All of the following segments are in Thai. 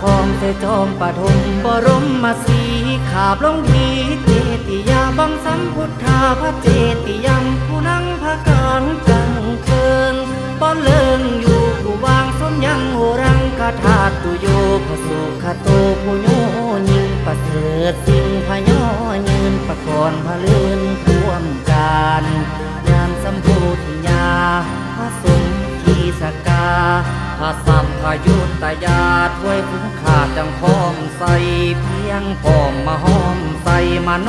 คองเสจอมปฐมบรมมาสีขาบลงทีเจติยาบังสัมพุทธาพระเจติยมผู้นั่งพระการกังเคิงป้อนเลิงอยู่ผู้วางสมยังโหรังคาถาตุโยพระสุขโตผู้โยยิงประเสริฐสิ่งพยอยืนประกรพระเลื่นท่วมการงานสัมพุทธญาพระสงฆ์ขีสกา พระสัมพยุตตยาถวยคุ้มขาดจังพร้อมใส่เพียงพร้อมมาห้อมใส่มาโน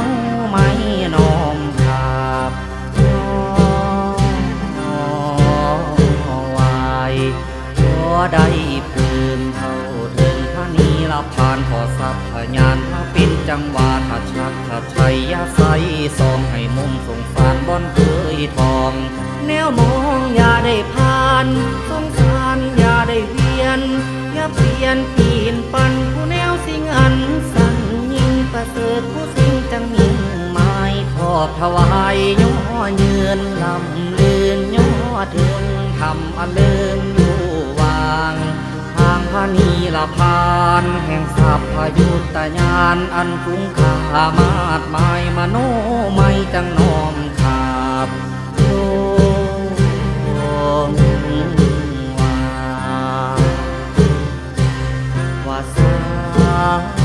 ไม่น้อมภาพน้อมวายก็ได้ปืนเท่าถึงพระนีละพานขอสัพพญานพระปินจังหวาถ้าชักถ้าชัยยาใสสองให้มุมสงสารบอนเคยทอง แนวมองอย อย่าเปลี่ยนปีนปันผู้แนวสิงอันสั่นยิ่งประเสริฐผู้สิ่งจังมิ่งไม้ขอบถวายย่อเยือนลำเลือนย่อถึงทำอันเลินอยู่วาง ทางพานีละพานแห่งสัพพยุตตญาณอันคุ้งค่ามาดหมายมโนไม่จังนอม heart.